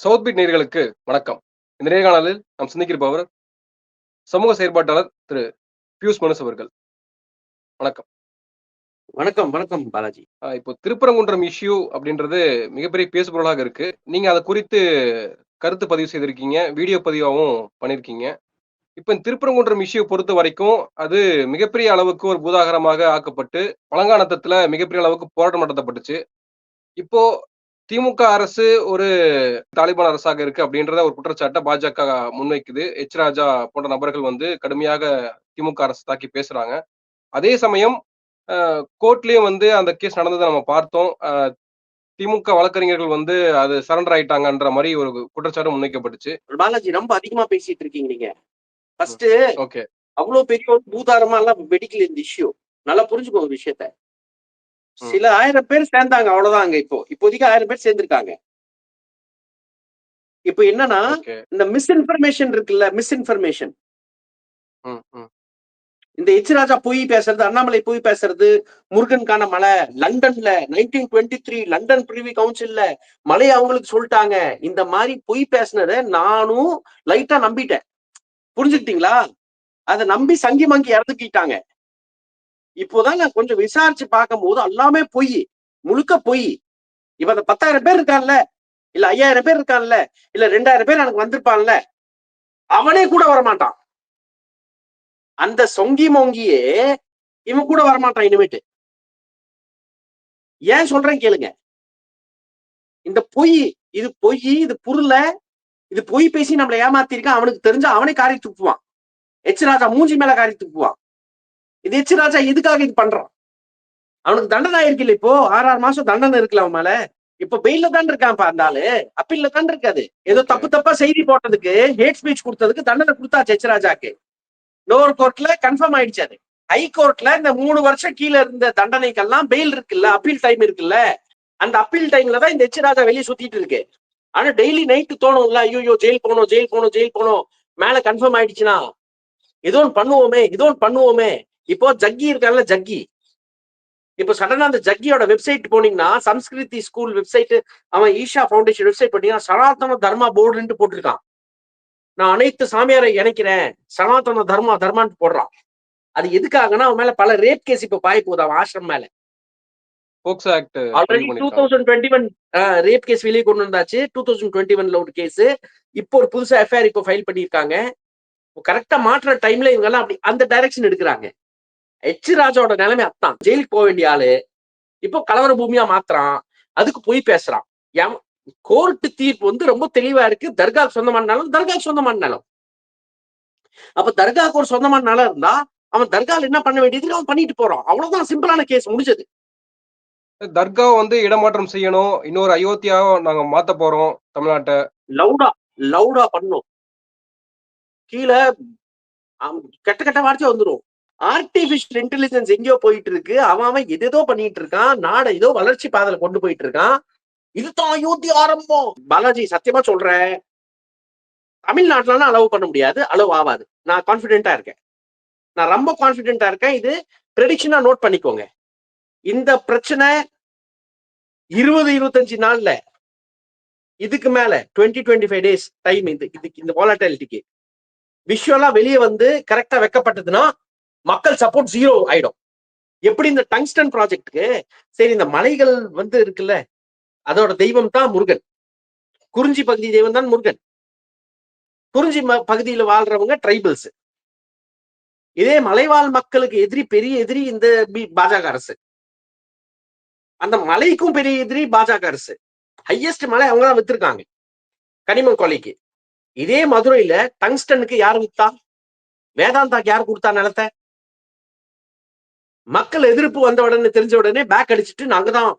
South beat நேயர்களுக்கு வணக்கம். இந்த நேர்காணலில் நாம் சிந்திக்கிருப்பவர் சமூக செயற்பாட்டாளர் திரு பியூஷ் மனுஸ் அவர்கள். வணக்கம். வணக்கம் வணக்கம் பாலாஜி. இப்போ திருப்பரங்குன்றம் இஷ்யூ அப்படின்றது மிகப்பெரிய பேசுபொருளாக இருக்கு. நீங்க அதை குறித்து கருத்து பதிவு செய்திருக்கீங்க வீடியோ பதிவாகவும் பண்ணியிருக்கீங்க இப்போ திருப்பரங்குன்றம் இஷ்யூ பொறுத்த வரைக்கும் அது மிகப்பெரிய அளவுக்கு ஒரு பூதாகரமாக ஆக்கப்பட்டு பழங்கானத்தத்துல மிகப்பெரிய அளவுக்கு போராட்டம் நடத்தப்பட்டுச்சு. இப்போ திமுக அரசு ஒரு தாலிபான் அரசாக இருக்கு அப்படின்றத ஒரு குற்றச்சாட்டை பாஜக முன்வைக்குது. எச் ராஜா போன்ற நபர்கள் வந்து கடுமையாக திமுக அரசு தாக்கி பேசுறாங்க. அதே சமயம் கோர்ட்லயும் வந்து அந்த கேஸ் நடந்ததை நம்ம பார்த்தோம். திமுக வழக்கறிஞர்கள் வந்து அது சரண்டர் ஆயிட்டாங்கன்ற மாதிரி ஒரு குற்றச்சாட்டு முன்வைக்கப்பட்டுச்சு. பாலாஜி ரொம்ப அதிகமா பேசிட்டு இருக்கீங்க நீங்க. First okay. அவ்வளவு பெரிய ஒரு பூதாரமா எல்லாம் வெடிக்கல இந்த இஷ்யூ நல்லா புரிஞ்சுக்கோ ஒரு விஷயத்த. சில ஆயிரம் பேர் சேர்ந்தாங்க அவ்வளவுதான் அங்க இப்போ. இப்போதைக்கு ஆயிரம் பேர் சேர்ந்திருக்காங்க. இப்போ என்னன்னா இந்த மிஸ்இன்ஃபர்மேஷன் இருக்குல்ல மிஸ்இன்ஃபர்மேஷன் ம் ம். இந்த எச் ராஜா பொய் பேசுறது அண்ணாமலை பொய் பேசுறது முருகன்கான மலை லண்டன்ல nineteen twenty three London privy கவுன்சில்ல மலையை அவங்களுக்கு சொல்லிட்டாங்க. இந்த மாதிரி பொய் பேசுனதை நானும் லைட்டா நம்பிட்டேன். புரிஞ்சுக்கிட்டீங்களா? அதை நம்பி சங்கி மங்கி இறந்துக்கிட்டாங்க. இப்போதான் நான் கொஞ்சம் விசாரிச்சு பார்க்கும்போது எல்லாமே பொய் முழுக்க பொய். இவன் அந்த பத்தாயிரம் பேர் இருக்கான்ல இல்ல ஐயாயிரம் பேர் இருக்கான்ல இல்ல ரெண்டாயிரம் பேர் எனக்கு வந்திருப்பான்ல அவனே கூட வரமாட்டான். அந்த சொங்கி மொங்கியே இவன் கூட வரமாட்டான் இனிமேட்டு. ஏன் சொல்றேன் கேளுங்க. இந்த பொய் இது பொய் இது புருல இது பொய் பேசி நம்மளை ஏமாத்திருக்கான் அவனுக்கு தெரிஞ்சா அவனே காரி துப்புவான். எச் ராஜா மூஞ்சி மேல காரி துப்புவான். இது எச் ராஜா எதுக்காக இது பண்றான். அவனுக்கு தண்டனை ஆயிருக்குல்ல இப்போ? ஆறு ஆறு மாசம் தண்டனை இருக்குல்ல அவன் மேல? இப்ப பெயில தான் இருக்கான்ப்பா அந்த ஆளு. அப்பீல்ல தான் இருக்காது. ஏதோ. தப்பு தப்பா செய்தி போட்டதுக்கு ஹேட் ஸ்பீச் கொடுத்ததுக்கு தண்டனை கொடுத்தாச்சு எச் ராஜாக்கு. லோவர் கோர்ட்ல கன்ஃபார்ம் ஆயிடுச்சு அது. ஹை கோர்ட்ல இந்த மூணு வருஷம் கீழே இருந்த தண்டனைக்கெல்லாம் பெயில் இருக்குல்ல அப்பீல் டைம் இருக்குல்ல அந்த அப்பீல் டைம்ல தான் இந்த எச் ராஜா வெளியே சுத்திட்டு இருக்கு. ஆனா டெய்லி நைட்டு தோணும்ல ஐயோ ஜெயில் போகணும் ஜெயில் போகணும் ஜெயில் போகணும். மேல கன்ஃபார்ம் ஆயிடுச்சுன்னா ஏதோ ஒன்று பண்ணுவோமே ஏதோ ஒன்று பண்ணுவோமே. இப்போ ஜக்கி இருக்கான்ல ஜக்கி. இப்போ சடனா அந்த ஜக்கியோட வெப்சைட் போனீங்கன்னா சம்ஸ்கிருதி ஸ்கூல் வெப்சைட் அவன் ஈஷா ஃபவுண்டேஷன் வெப்சைட் பண்ணீங்கன்னா சனாதன தர்மா போர்டுன்ட்டு போட்டிருக்கான். நான் அனைத்து சாமியாரை இணைக்கிறேன். சனாதன தர்மா தர்மான்னு போடுறான். அது எதுக்காகன்னா அவன் மேல பல ரேப் கேஸ் இப்ப பாய போகுது அவன் ஆசிரம் மேல. Already two thousand twenty one rape case வெளியே கொண்டு வந்தாச்சு. டூ தௌசண்ட் டுவெண்ட்டி ஒன்ல ஒரு கேஸ் இப்போ ஒரு புதுசா எஃப்ஐஆர் இப்போ ஃபைல் பண்ணியிருக்காங்க. கரெக்டா மாற்றுற டைம்ல இவங்க எல்லாம் அப்படி அந்த டைரக்ஷன் எடுக்கிறாங்க. எச் ராஜாவோட நிலைமை அத்தான் ஜெயிலுக்கு போக வேண்டிய ஆளு இப்போ கலவர பூமியா மாத்துறான் அதுக்கு போய் பேசுறான். கோர்ட்டு தீர்ப்பு வந்து ரொம்ப தெளிவா இருக்கு. தர்காக்கு சொந்தமான நிலம் தர்காக்கு சொந்தமான நிலம். அப்ப தர்காக்கு ஒரு சொந்தமான நிலம் இருந்தா அவன் தர்கால என்ன பண்ண வேண்டியது அவன் பண்ணிட்டு போறான். அவ்வளவுதான் சிம்பிளான கேஸ் முடிஞ்சது. தர்கா வந்து இடமாற்றம் செய்யணும். இன்னொரு அயோத்தியாவை நாங்க மாத்த போறோம் தமிழ்நாட்டை. லவுடா லவுடா பண்ணும். கீழே கெட்ட கெட்ட வார்த்தை வந்துரும். ஆர்டிபிஷியல் இன்டெலிஜென்ஸ் எங்கேயோ போயிட்டு இருக்கு அவன் அவன் எதேதோ பண்ணிட்டு இருக்கான் நாடை ஏதோ வளர்ச்சி பாதையில கொண்டு போயிட்டு இருக்கான் இதுதான் அயோத்தி ஆரம்பம். பாலாஜி சத்தியமா சொல்றேன். தமிழ்நாட்டிலலாம் அலோவ் பண்ண முடியாது. அலோவ் ஆகாது. நான் கான்பிடென்டா இருக்கேன். நான் ரொம்ப கான்பிடென்டா இருக்கேன். இது ப்ரெடிக்ஷனா நோட் பண்ணிக்கோங்க. இந்த பிரச்சனை இருபது இருபத்தஞ்சு நாள்ல இதுக்கு மேல twenty twenty five days time இந்த இதுக்கு இந்த வாலட்டாலிட்டிக்கு விஷுவலா வெளியே வந்து கரெக்டா வைக்கப்பட்டதுன்னா மக்கள் சப்போர்ட் ஜீரோ ஆயிடும். எப்படி இந்த டங்ஸ்டன் ப்ராஜெக்டுக்கு சரி இந்த மலைகள் வந்து இருக்குல்ல அதோட தெய்வம் தான் முருகன். குறிஞ்சி பகுதி தெய்வம் தான் முருகன். குறிஞ்சி ம- பகுதியில வாழ்றவங்க ட்ரைபிள்ஸ் இதே மலைவாழ் மக்களுக்கு எதிரி பெரிய எதிரி இந்த பி- பாஜக அரசு. அந்த மலைக்கும் பெரிய எதிரி பாஜக அரசு. ஹையஸ்ட் மலை அவங்க தான் வித்திருக்காங்க கனிமம் கொலைக்கு. இதே மதுரையில டங்ஸ்டனுக்கு யார் வித்தா? வேதாந்தாக்கு யார் கொடுத்தா நிலத்தை? மக்கள் எதிர்ப்பு வந்த உடனே தெரிஞ்ச உடனே பேக் அடிச்சுட்டு நாங்க தான்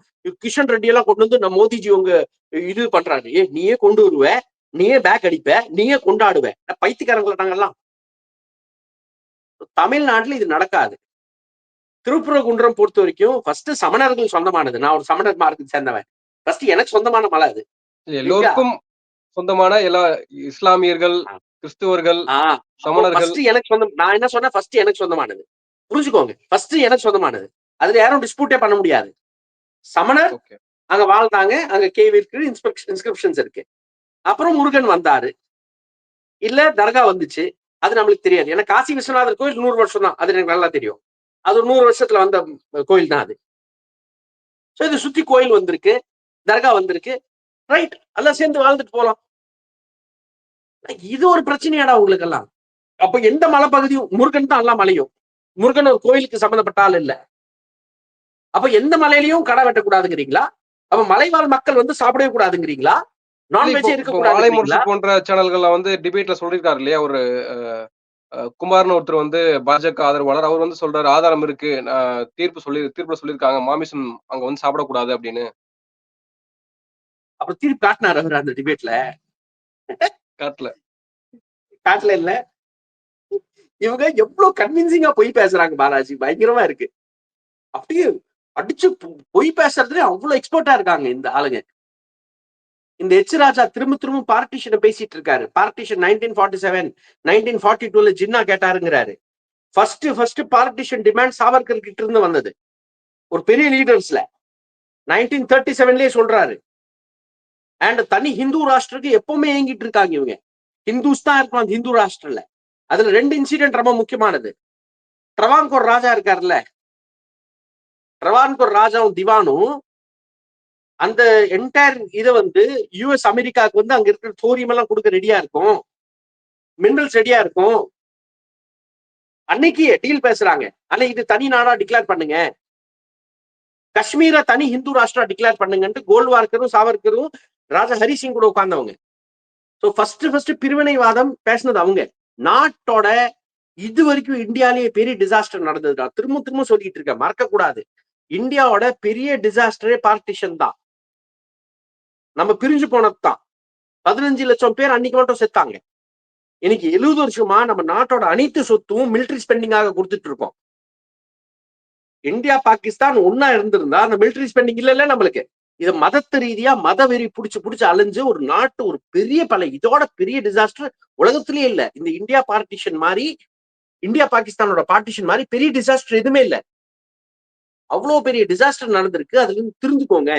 கிஷன் ரெட்டி எல்லாம் கொண்டு வந்து நம்ம மோதிஜி உங்க இது பண்றாரு. ஏ நீயே கொண்டு வருவ நீயே பேக் அடிப்ப நீயே கொண்டாடுவ. பைத்தியக்காரங்கள நாங்கெல்லாம் தமிழ்நாட்டுல இது நடக்காது. திருப்புரகுன்றம் பொறுத்த வரைக்கும் ஃபர்ஸ்ட் சமணர்கள் சொந்தமானது. நான் ஒரு சமணர் மார்க்கத்தை சேர்ந்தவன். ஃபர்ஸ்ட் எனக்கு சொந்தமான மலை அது. எல்லோருக்கும் சொந்தமான எல்லா இஸ்லாமியர்கள். கிறிஸ்துவர்கள் சமணர்கள். எனக்கு சொந்தம் நான் என்ன சொன்னேன்? ஃபர்ஸ்ட் எனக்கு சொந்தமானது. புரிஞ்சுக்கோங்க. ஃபர்ஸ்ட் எனக்கு சொந்தமானது? அதுல யாரும் டிஸ்பியூட்டே பண்ண முடியாது. சமணர் அங்க வாழ்ந்தாங்க. அங்க கேவ் இருக்கு. இன்ஸ்கிரிப்ஷன்ஸ் இருக்கு. அப்புறம் முருகன் வந்தாரு. இல்ல தர்கா வந்துச்சு. அது நம்மளுக்கு தெரியாது. ஏன்னா காசி விஸ்வநாதர் கோயில் நூறு வருஷம் தான். அது எனக்கு நல்லா தெரியும். அது ஒரு நூறு வருஷத்துல வந்த கோயில் தான் அது. ஸோ இது சுத்தி கோயில் வந்திருக்கு. தர்கா வந்திருக்கு. ரைட் எல்லாம் சேர்ந்து வாழ்ந்துட்டு போலாம். இது ஒரு பிரச்சனையாடா உங்களுக்கு எல்லாம் அப்ப எந்த மலைப்பகுதியும் முருகன் தான் எல்லாம் மலையும் முருகன் ஒரு கோயிலுக்கு சம்மந்தப்பட்ட ஆள் இல்ல. அப்ப எந்த மலையிலயும் கடை வெட்டக்கூடாதுங்கிறீங்களா? அப்ப மலைவாழ் மக்கள் வந்து சாப்பிடவே கூடாதுங்கிறீங்களா? நான்வெஜ் இருக்க போன்ற சேனல்கள்ல வந்து டிபேட்ல சொல்லியிருக்காரு இல்லையா? ஒரு குமார்னு ஒருத்தர் வந்து பாஜக ஆதரவாளர். அவர் வந்து சொல்றாரு ஆதாரம் இருக்கு. தீர்ப்பு சொல்லி தீர்ப்புல சொல்லியிருக்காங்க. மாமிசம் அங்க வந்து சாப்பிடக்கூடாது அப்படின்னு. அப்புறம் திருப்பி காட்டினார் அவர் அந்த டிபேட்ல காட்டல. காட்டல இல்ல. இவங்க எவ்வளவு கன்வின்சிங்கா பொய் பேசுறாங்க பாலாஜி? பயங்கரமா இருக்கு. அப்படியே அடிச்சு பொய் பேசுறதுல அவ்வளவு எக்ஸ்பர்ட்டா இருக்காங்க இந்த ஆளுங்க. இந்த எச் ராஜா திரும்ப திரும்ப பார்ட்டிஷனை பேசிட்டு இருக்காரு. Partition nineteen forty seven nineteen forty டூல Jinnah கேட்டாருங்கிறாரு. First first partition demand Savarkar கிட்ட இருந்து வந்தது. ஒரு பெரிய லீடர்ஸ்ல நைன்டீன் தேர்ட்டி செவன்லயே சொல்றாரு. அண்ட் தனி ஹிந்து ராஷ்டிரக்கு எப்பவுமே இயங்கிட்டு இருக்காங்க இவங்க. ஹிந்துஸ் தான் இருக்கும் அந்த ஹிந்து ராஷ்டிரல. அதுல ரெண்டு இன்சிடென்ட் ரொம்ப முக்கியமானது. ட்ரவான்கோர் ராஜா இருக்காருல்ல ட்ரவான்கோர் ராஜாவும் திவானும் அந்த என்டையர் இதை வந்து யுஎஸ் அமெரிக்காவுக்கு வந்து அங்க இருக்கிற தோரியம் எல்லாம் கொடுக்க ரெடியா இருக்கும். மினரல்ஸ் ரெடியா இருக்கும். அன்னைக்கு டீல் பேசுறாங்க. ஆனா இது தனி நாடா டிக்ளேர் பண்ணுங்க. காஷ்மீரை தனி ஹிந்து ராஷ்டிரா டிக்ளேர் பண்ணுங்கன்ட்டு கோல்வார்க்கரும் சாவர்கரும் ராஜா ஹரிசிங் கூட உட்கார்ந்தவங்க. ஸோ ஃபர்ஸ்ட் ஃபர்ஸ்ட் பிரிவினைவாதம் பேசினது அவங்க. நாட்டோட இது வரைக்கும் இந்தியாலேயே பெரிய டிசாஸ்டர் நடந்ததுடா. திரும்ப திரும்ப சொல்லிட்டு இருக்க மறக்க கூடாது இந்தியாவோட பெரிய டிசாஸ்டரே பார்ட்டிஷன் தான். நம்ம பிரிஞ்சு போனதுதான். பதினஞ்சு லட்சம் பேர் அன்னைக்கு மட்டும் செத்தாங்க. இன்னைக்கு எழுபது வருஷமா நம்ம நாட்டோட அனைத்து சொத்தும் மிலிட்டரி ஸ்பெண்டிங்காக கொடுத்துட்டு இருக்கோம். இந்தியா பாகிஸ்தான் ஒன்னா இருந்திருந்தா அந்த மிலிட்டரி ஸ்பெண்டிங் இல்ல நம்மளுக்கு. இது மதத்து ரீதியா மத வெறி புடிச்சு புடிச்சு அலைஞ்சு ஒரு நாட்டு ஒரு பெரிய பல இதோட பெரிய டிசாஸ்டர் உலகத்திலேயே இல்ல. இந்த இந்தியா பார்ட்டிஷன் மாதிரி இந்தியா பாகிஸ்தானோட பார்ட்டிஷன் மாதிரி பெரிய டிசாஸ்டர் எதுவுமே இல்ல. அவ்வளவு பெரிய டிசாஸ்டர் நடந்திருக்கு. அதுல இருந்து திருந்துக்கோங்க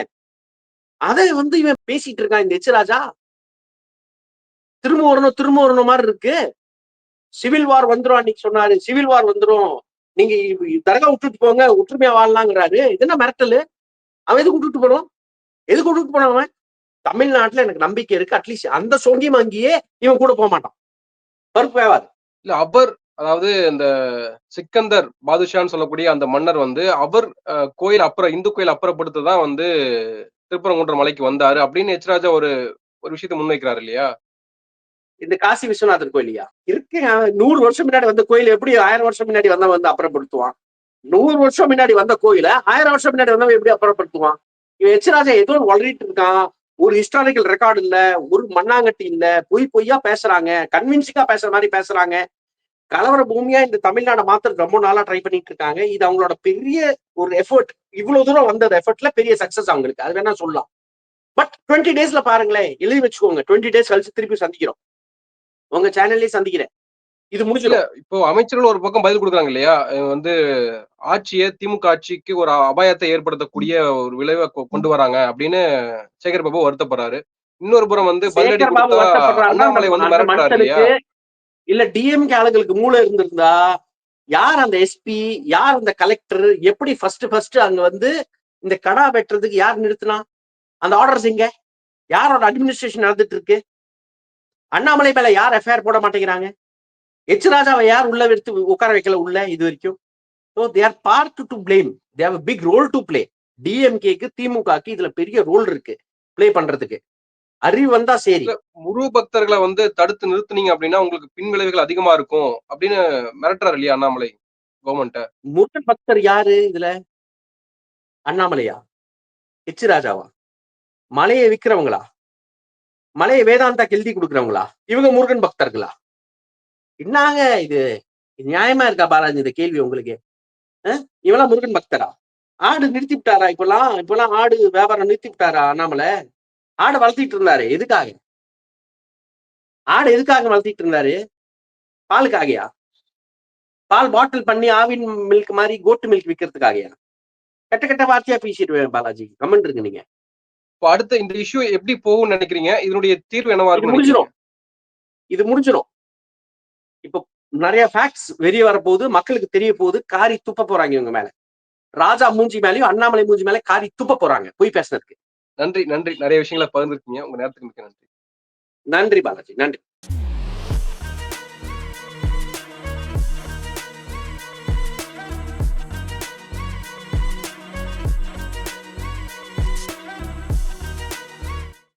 அதை வந்து இவன் பேசிட்டு இருக்கான் இந்த எச்சராஜா திரும்ப வரணும் திரும்ப வரணும் மாதிரி இருக்கு. சிவில் வார் வந்துடும் அன்னைக்கு சொன்னாரு. சிவில் வார் வந்துரும். நீங்க தரகா விட்டுட்டு போங்க. ஒற்றுமையா வாழலாங்கிறாரு. இது என்ன மிரட்டலு? அவன் எதுக்கு விட்டுட்டு போறோம் எதுக்கு விட்டுட்டு போனான் அவன்? தமிழ்நாட்டுல எனக்கு நம்பிக்கை இருக்கு. அட்லீஸ்ட் அந்த சொங்கியும் அங்கேயே இவன் கூட போக மாட்டான். பருப்பு வேவாது. இல்ல அவர் அதாவது இந்த சிக்கந்தர் பாதுஷான்னு சொல்லக்கூடிய அந்த மன்னர் வந்து அவர் கோயில் அப்புறம் இந்து கோயில் அப்புறப்படுத்த தான் வந்து திருப்பரங்குன்ற மலைக்கு வந்தாரு அப்படின்னு எச் ராஜா ஒரு ஒரு விஷயத்தை முன்வைக்கிறாரு இல்லையா? இந்த காசி விஸ்வநாதர் கோயிலியா இருக்கு நூறு வருஷம் முன்னாடி வந்த கோயில் எப்படி ஆயிரம் வருஷம் முன்னாடி வந்தவன் வந்து அப்புறப்படுத்துவான்? நூறு வருஷம் முன்னாடி வந்த கோயில ஆயிரம் வருஷம் முன்னாடி வந்தவன் எப்படி அப்புறப்படுத்துவான்? எச் ராஜா ஏதோ வளரிட்டு இருக்கான் ஒரு ஹிஸ்டாரிக்கல் ரெக்கார்டு இல்ல ஒரு மண்ணாங்கட்டி இல்ல பொய் பொய்யா பேசுறாங்க கன்வின்சிங்கா பேசுற மாதிரி பேசுறாங்க. கலவர பூமியா இந்த தமிழ்நாடை மாத்திர ரொம்ப நாளா ட்ரை பண்ணிட்டு இருக்காங்க. இது அவங்களோட பெரிய ஒரு எஃபர்ட் இவ்வளவு தூரம் வந்த எஃபர்ட்ல பெரிய சக்சஸ் அவங்களுக்கு. அது வேணா சொல்லலாம். பட் டுவெண்ட்டி டேஸ்ல பாருங்களேன். எழுதி வச்சுக்கோங்க. டுவெண்ட்டி டேஸ் கழிச்சு திருப்பி சந்திக்கிறோம். உங்க சேனல்லே சந்திக்கிறேன். இது முடிஞ்சிடும். இப்போ அமைச்சர்கள் ஒரு பக்கம் பதில் கொடுக்குறாங்க இல்லையா? வந்து ஆட்சியை திமுக ஆட்சிக்கு ஒரு அபாயத்தை ஏற்படுத்தக்கூடிய ஒரு விளைவை கொண்டு வராங்க அப்படின்னு சேகர் பாபு வருத்தப்படுறாரு. இன்னொரு புறம் வந்து பதிலடி அண்ணாமலை வந்து மிரட்டுறாரு இல்லையா? இல்ல டிஎம்கே ஆளுங்களுக்கு மூளை இருந்திருந்தா யார் அந்த எஸ்பி யார் அந்த கலெக்டர் எப்படி ஃபர்ஸ்ட் ஃபர்ஸ்ட் அங்க வந்து இந்த கடா வெட்டுறதுக்கு யார் நிறுத்தினா? அந்த ஆர்டர்ஸ் எங்க? யாரோட அட்மினிஸ்ட்ரேஷன் நடந்துட்டு இருக்கு? அண்ணாமலை மேல யார் எஃப்ஐஆர் போட மாட்டேங்கிறாங்க? எச் ராஜாவை யார் உள்ள எடுத்து உட்கார வைக்கல உள்ள இது வரைக்கும்? So they are part to blame they have big role to play டிஎம்கேக்கு திமுகக்கு இதுல பெரிய ரோல் இருக்கு ப்ளே பண்றதுக்கு. அறிவு வந்தா சரி. முரு பக்தர்களை வந்து தடுத்து நிறுத்துனீங்க அப்படின்னா உங்களுக்கு பின் விளைவுகள் அதிகமா இருக்கும் அப்படின்னு மிரட்டுறாரு இல்லையா அண்ணாமலை கவர்மெண்ட்ட முருகன் பக்தர் யாரு இதுல? அண்ணாமலையா? எச் ராஜாவா மலையை விக்கிறவங்களா மலையை வேதாந்தா எழுதி கொடுக்கறவங்களா? இவங்க முருகன் பக்தர்களா? என்னங்க இது? நியாயமா இருக்கா பாலாஜி இந்த கேள்வி உங்களுக்கு? இவெல்லாம் முருகன் பக்தரா? ஆடு நிறுத்தி விட்டாரா இப்பெல்லாம்? இப்பெல்லாம் ஆடு வியாபாரம் நிறுத்தி விட்டாரா அண்ணாமலை? ஆடு வளர்த்திட்டு இருந்தாரு. எதுக்காக? ஆடு எதுக்காக வளர்த்திட்டு இருந்தாரு? பாலுக்காகயா? பால் பாட்டில் பண்ணி ஆவின் மில்க் மாதிரி கோட்டு மில்க் விற்கிறதுக்காகயா கெட்ட கெட்ட வார்த்தையா பேசிடுவேன் பாலாஜி. கமெண்ட் இருக்கு நீங்க. இப்போ அடுத்த இந்த இஷ்யூ எப்படி போகும்னு நினைக்கிறீங்க? இதனுடைய தீர்வு என்னவா இருக்கும் முடிஞ்சிடும் இது முடிஞ்சிடும் இப்போ நிறைய ஃபேக்ட்ஸ் வெளிய வரப்போகுது மக்களுக்கு தெரிய போகுது காரி துப்ப போறாங்க இவங்க மேல. ராஜா மூஞ்சி மேலயும் அண்ணாமலை மூஞ்சி மேல காரி துப்ப போறாங்க போய் பேசுனதுக்கு. நன்றி நன்றி. நிறைய விஷயங்களை பகிர்ந்துருக்கீங்க. உங்க நேரத்துக்கு மிக்க நன்றி. நன்றி பாலாஜி. நன்றி.